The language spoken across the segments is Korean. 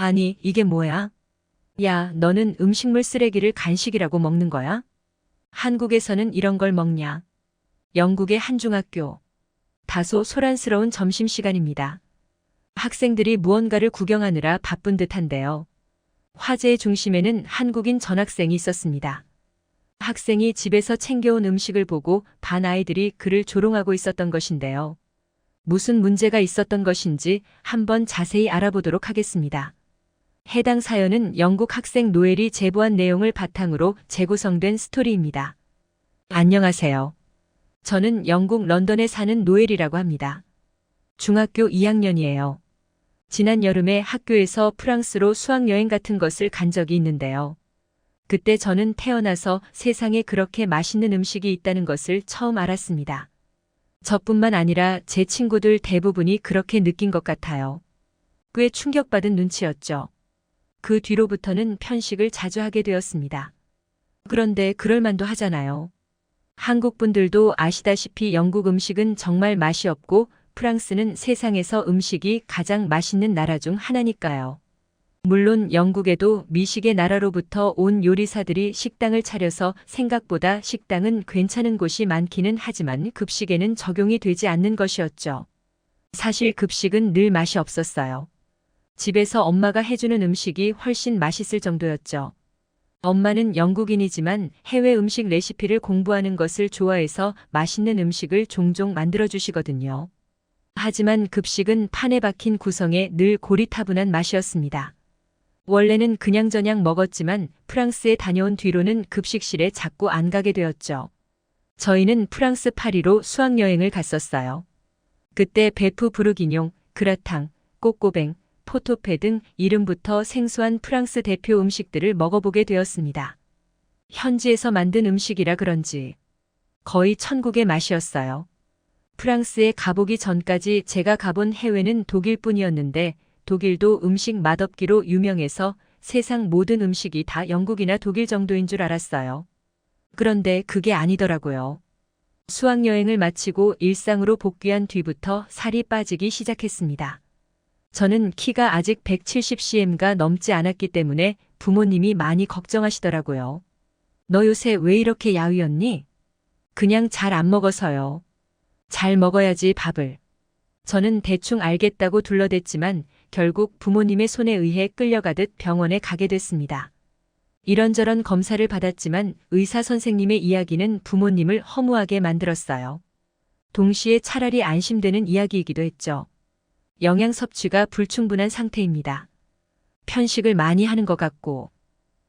아니, 이게 뭐야? 야, 너는 음식물 쓰레기를 간식이라고 먹는 거야? 한국에서는 이런 걸 먹냐? 영국의 한 중학교. 다소 소란스러운 점심시간입니다. 학생들이 무언가를 구경하느라 바쁜 듯한데요. 화제의 중심에는 한국인 전학생이 있었습니다. 학생이 집에서 챙겨온 음식을 보고 반 아이들이 그를 조롱하고 있었던 것인데요. 무슨 문제가 있었던 것인지 한번 자세히 알아보도록 하겠습니다. 해당 사연은 영국 학생 노엘이 제보한 내용을 바탕으로 재구성된 스토리입니다. 안녕하세요. 저는 영국 런던에 사는 노엘이라고 합니다. 중학교 2학년이에요. 지난 여름에 학교에서 프랑스로 수학여행 같은 것을 간 적이 있는데요. 그때 저는 태어나서 세상에 그렇게 맛있는 음식이 있다는 것을 처음 알았습니다. 저뿐만 아니라 제 친구들 대부분이 그렇게 느낀 것 같아요. 꽤 충격받은 눈치였죠. 그 뒤로부터는 편식을 자주 하게 되었습니다. 그런데 그럴만도 하잖아요. 한국 분들도 아시다시피 영국 음식은 정말 맛이 없고 프랑스는 세상에서 음식이 가장 맛있는 나라 중 하나니까요. 물론 영국에도 미식의 나라로부터 온 요리사들이 식당을 차려서 생각보다 식당은 괜찮은 곳이 많기는 하지만 급식에는 적용이 되지 않는 것이었죠. 사실 급식은 늘 맛이 없었어요. 집에서 엄마가 해주는 음식이 훨씬 맛있을 정도였죠. 엄마는 영국인이지만 해외 음식 레시피를 공부하는 것을 좋아해서 맛있는 음식을 종종 만들어 주시거든요. 하지만 급식은 판에 박힌 구성에 늘 고리타분한 맛이었습니다. 원래는 그냥저냥 먹었지만 프랑스에 다녀온 뒤로는 급식실에 자꾸 안 가게 되었죠. 저희는 프랑스 파리로 수학여행을 갔었어요. 그때 베프 부르기뇽, 그라탕, 꼬꼬뱅, 포토페 등 이름부터 생소한 프랑스 대표 음식들을 먹어보게 되었습니다. 현지에서 만든 음식이라 그런지 거의 천국의 맛이었어요. 프랑스에 가보기 전까지 제가 가본 해외는 독일뿐이었는데 독일도 음식 맛없기로 유명해서 세상 모든 음식이 다 영국이나 독일 정도인 줄 알았어요. 그런데 그게 아니더라고요. 수학여행을 마치고 일상으로 복귀한 뒤부터 살이 빠지기 시작했습니다. 저는 키가 아직 170cm가 넘지 않았기 때문에 부모님이 많이 걱정하시더라고요. 너 요새 왜 이렇게 야위었니? 그냥 잘 안 먹어서요. 잘 먹어야지 밥을. 저는 대충 알겠다고 둘러댔지만 결국 부모님의 손에 의해 끌려가듯 병원에 가게 됐습니다. 이런저런 검사를 받았지만 의사 선생님의 이야기는 부모님을 허무하게 만들었어요. 동시에 차라리 안심되는 이야기이기도 했죠. 영양 섭취가 불충분한 상태입니다. 편식을 많이 하는 것 같고,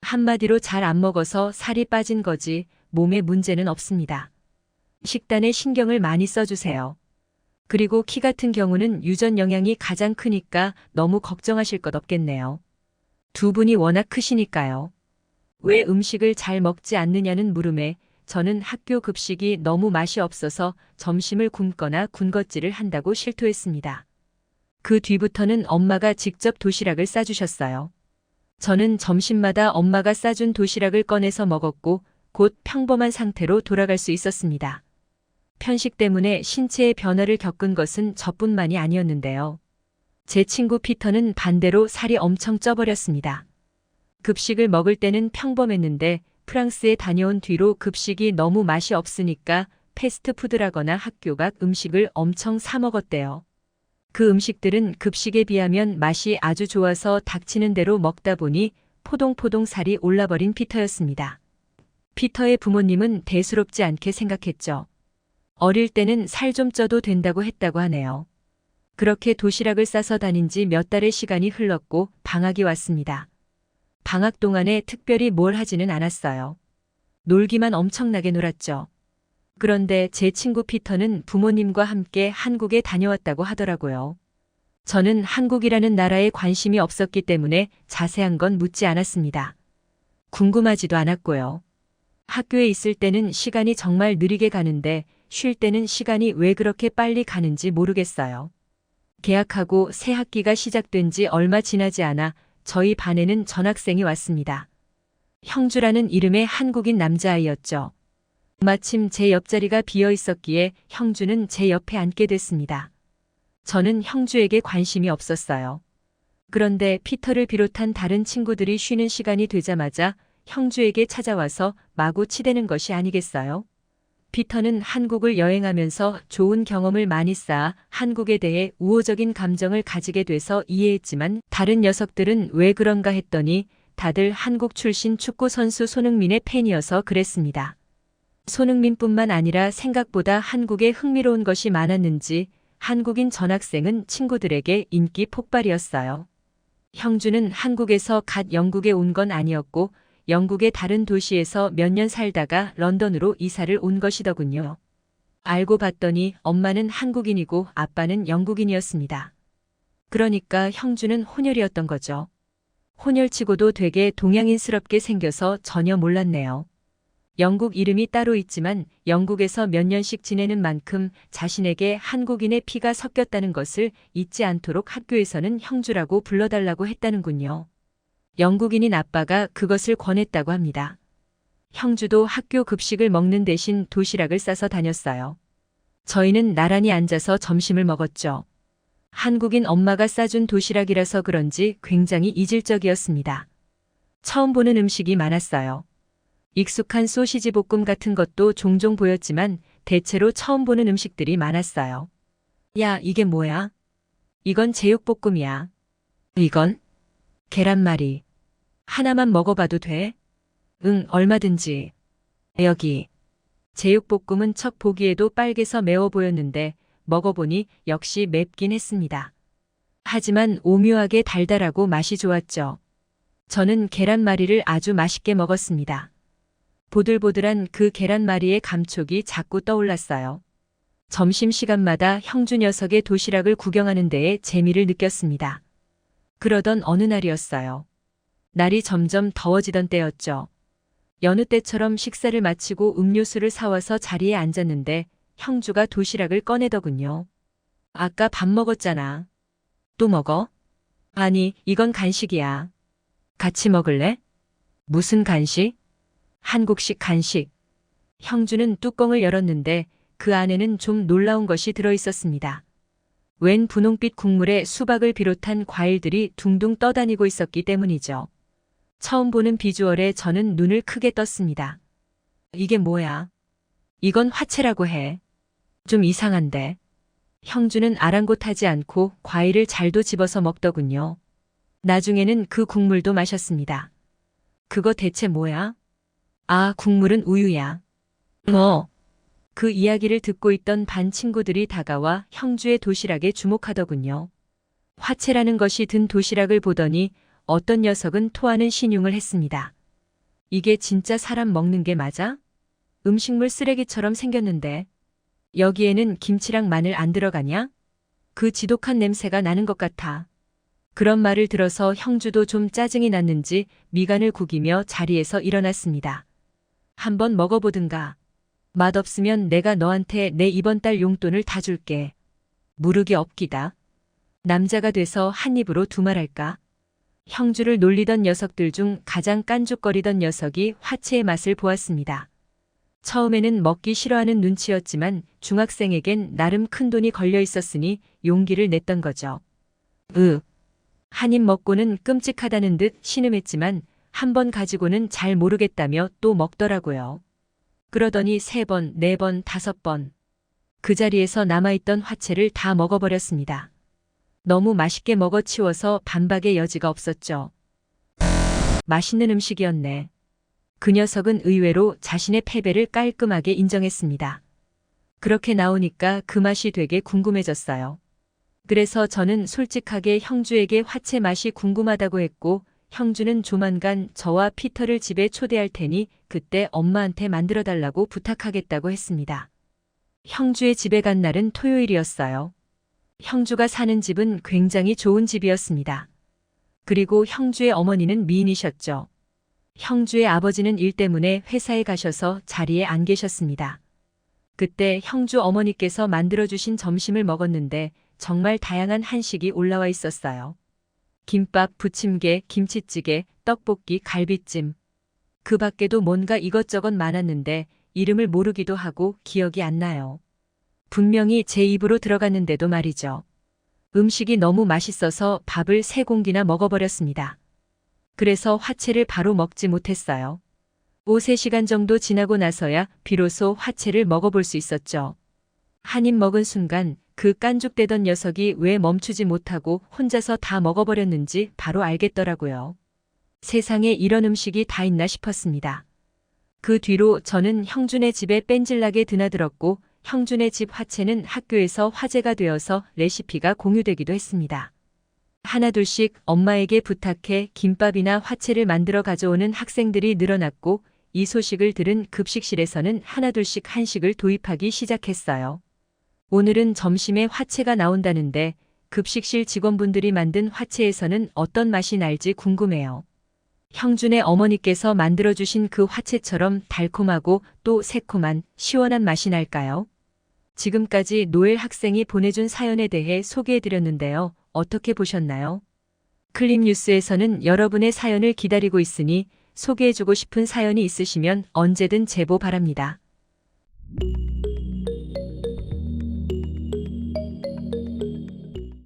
한마디로 잘 안 먹어서 살이 빠진 거지 몸에 문제는 없습니다. 식단에 신경을 많이 써주세요. 그리고 키 같은 경우는 유전 영향이 가장 크니까 너무 걱정하실 것 없겠네요. 두 분이 워낙 크시니까요. 왜 음식을 잘 먹지 않느냐는 물음에 저는 학교 급식이 너무 맛이 없어서 점심을 굶거나 군것질을 한다고 실토했습니다. 그 뒤부터는 엄마가 직접 도시락을 싸주셨어요. 저는 점심마다 엄마가 싸준 도시락을 꺼내서 먹었고 곧 평범한 상태로 돌아갈 수 있었습니다. 편식 때문에 신체의 변화를 겪은 것은 저뿐만이 아니었는데요. 제 친구 피터는 반대로 살이 엄청 쪄버렸습니다. 급식을 먹을 때는 평범했는데 프랑스에 다녀온 뒤로 급식이 너무 맛이 없으니까 패스트푸드라거나 학교 밖 음식을 엄청 사 먹었대요. 그 음식들은 급식에 비하면 맛이 아주 좋아서 닥치는 대로 먹다 보니 포동포동 살이 올라버린 피터였습니다. 피터의 부모님은 대수롭지 않게 생각했죠. 어릴 때는 살 좀 쪄도 된다고 했다고 하네요. 그렇게 도시락을 싸서 다닌 지 몇 달의 시간이 흘렀고 방학이 왔습니다. 방학 동안에 특별히 뭘 하지는 않았어요. 놀기만 엄청나게 놀았죠. 그런데 제 친구 피터는 부모님과 함께 한국에 다녀왔다고 하더라고요. 저는 한국이라는 나라에 관심이 없었기 때문에 자세한 건 묻지 않았습니다. 궁금하지도 않았고요. 학교에 있을 때는 시간이 정말 느리게 가는데 쉴 때는 시간이 왜 그렇게 빨리 가는지 모르겠어요. 개학하고 새 학기가 시작된 지 얼마 지나지 않아 저희 반에는 전학생이 왔습니다. 형주라는 이름의 한국인 남자아이였죠. 마침 제 옆자리가 비어 있었기에 형주는 제 옆에 앉게 됐습니다. 저는 형주에게 관심이 없었어요. 그런데 피터를 비롯한 다른 친구들이 쉬는 시간이 되자마자 형주에게 찾아와서 마구 치대는 것이 아니겠어요? 피터는 한국을 여행하면서 좋은 경험을 많이 쌓아 한국에 대해 우호적인 감정을 가지게 돼서 이해했지만 다른 녀석들은 왜 그런가 했더니 다들 한국 출신 축구 선수 손흥민의 팬이어서 그랬습니다. 손흥민뿐만 아니라 생각보다 한국에 흥미로운 것이 많았는지 한국인 전학생은 친구들에게 인기 폭발이었어요. 형주는 한국에서 갓 영국에 온 건 아니었고 영국의 다른 도시에서 몇 년 살다가 런던으로 이사를 온 것이더군요. 알고 봤더니 엄마는 한국인이고 아빠는 영국인이었습니다. 그러니까 형주는 혼혈이었던 거죠. 혼혈치고도 되게 동양인스럽게 생겨서 전혀 몰랐네요. 영국 이름이 따로 있지만 영국에서 몇 년씩 지내는 만큼 자신에게 한국인의 피가 섞였다는 것을 잊지 않도록 학교에서는 형주라고 불러달라고 했다는군요. 영국인인 아빠가 그것을 권했다고 합니다. 형주도 학교 급식을 먹는 대신 도시락을 싸서 다녔어요. 저희는 나란히 앉아서 점심을 먹었죠. 한국인 엄마가 싸준 도시락이라서 그런지 굉장히 이질적이었습니다. 처음 보는 음식이 많았어요. 익숙한 소시지 볶음 같은 것도 종종 보였지만 대체로 처음 보는 음식들이 많았어요. 야, 이게 뭐야? 이건 제육볶음이야. 이건? 계란말이. 하나만 먹어봐도 돼? 응, 얼마든지. 여기. 제육볶음은 척 보기에도 빨개서 매워 보였는데 먹어보니 역시 맵긴 했습니다. 하지만 오묘하게 달달하고 맛이 좋았죠. 저는 계란말이를 아주 맛있게 먹었습니다. 보들보들한 그 계란말이의 감촉이 자꾸 떠올랐어요. 점심시간마다 형주 녀석의 도시락을 구경하는 데에 재미를 느꼈습니다. 그러던 어느 날이었어요. 날이 점점 더워지던 때였죠. 여느 때처럼 식사를 마치고 음료수를 사와서 자리에 앉았는데 형주가 도시락을 꺼내더군요. 아까 밥 먹었잖아. 또 먹어? 아니, 이건 간식이야. 같이 먹을래? 무슨 간식? 한국식 간식. 형주는 뚜껑을 열었는데 그 안에는 좀 놀라운 것이 들어 있었습니다. 웬 분홍빛 국물에 수박을 비롯한 과일들이 둥둥 떠다니고 있었기 때문이죠. 처음 보는 비주얼에 저는 눈을 크게 떴습니다. 이게 뭐야? 이건 화채라고 해. 좀 이상한데. 형주는 아랑곳하지 않고 과일을 잘도 집어서 먹더군요. 나중에는 그 국물도 마셨습니다. 그거 대체 뭐야? 아, 국물은 우유야. 뭐? 그 이야기를 듣고 있던 반 친구들이 다가와 형주의 도시락에 주목하더군요. 화채라는 것이 든 도시락을 보더니 어떤 녀석은 토하는 신용을 했습니다. 이게 진짜 사람 먹는 게 맞아? 음식물 쓰레기처럼 생겼는데 여기에는 김치랑 마늘 안 들어가냐? 그 지독한 냄새가 나는 것 같아. 그런 말을 들어서 형주도 좀 짜증이 났는지 미간을 구기며 자리에서 일어났습니다. 한번 먹어보든가. 맛없으면 내가 너한테 내 이번 달 용돈을 다 줄게. 무르기 없기다. 남자가 돼서 한 입으로 두말할까? 형주를 놀리던 녀석들 중 가장 깐죽거리던 녀석이 화채의 맛을 보았습니다. 처음에는 먹기 싫어하는 눈치였지만 중학생에겐 나름 큰 돈이 걸려 있었으니 용기를 냈던 거죠. 으. 한 입 먹고는 끔찍하다는 듯 신음했지만 한 번 가지고는 잘 모르겠다며 또 먹더라고요. 그러더니 세 번, 네 번, 다섯 번. 그 자리에서 남아있던 화채를 다 먹어버렸습니다. 너무 맛있게 먹어치워서 반박의 여지가 없었죠. 맛있는 음식이었네. 그 녀석은 의외로 자신의 패배를 깔끔하게 인정했습니다. 그렇게 나오니까 그 맛이 되게 궁금해졌어요. 그래서 저는 솔직하게 형주에게 화채 맛이 궁금하다고 했고 형주는 조만간 저와 피터를 집에 초대할 테니 그때 엄마한테 만들어 달라고 부탁하겠다고 했습니다. 형주의 집에 간 날은 토요일이었어요. 형주가 사는 집은 굉장히 좋은 집이었습니다. 그리고 형주의 어머니는 미인이셨죠. 형주의 아버지는 일 때문에 회사에 가셔서 자리에 안 계셨습니다. 그때 형주 어머니께서 만들어주신 점심을 먹었는데 정말 다양한 한식이 올라와 있었어요. 김밥, 부침개, 김치찌개, 떡볶이, 갈비찜. 그 밖에도 뭔가 이것저것 많았는데 이름을 모르기도 하고 기억이 안 나요. 분명히 제 입으로 들어갔는데도 말이죠. 음식이 너무 맛있어서 밥을 세 공기나 먹어버렸습니다. 그래서 화채를 바로 먹지 못했어요. 5, 3시간 정도 지나고 나서야 비로소 화채를 먹어볼 수 있었죠. 한 입 먹은 순간 그 깐죽대던 녀석이 왜 멈추지 못하고 혼자서 다 먹어버렸는지 바로 알겠더라고요. 세상에 이런 음식이 다 있나 싶었습니다. 그 뒤로 저는 형준의 집에 뺀질나게 드나들었고 형준의 집 화채는 학교에서 화제가 되어서 레시피가 공유되기도 했습니다. 하나둘씩 엄마에게 부탁해 김밥이나 화채를 만들어 가져오는 학생들이 늘어났고 이 소식을 들은 급식실에서는 하나둘씩 한식을 도입하기 시작했어요. 오늘은 점심에 화채가 나온다는데 급식실 직원분들이 만든 화채에서는 어떤 맛이 날지 궁금해요. 형준의 어머니께서 만들어주신 그 화채처럼 달콤하고 또 새콤한 시원한 맛이 날까요? 지금까지 노엘 학생이 보내준 사연에 대해 소개해드렸는데요. 어떻게 보셨나요? 클립 뉴스에서는 여러분의 사연을 기다리고 있으니 소개해주고 싶은 사연이 있으시면 언제든 제보 바랍니다.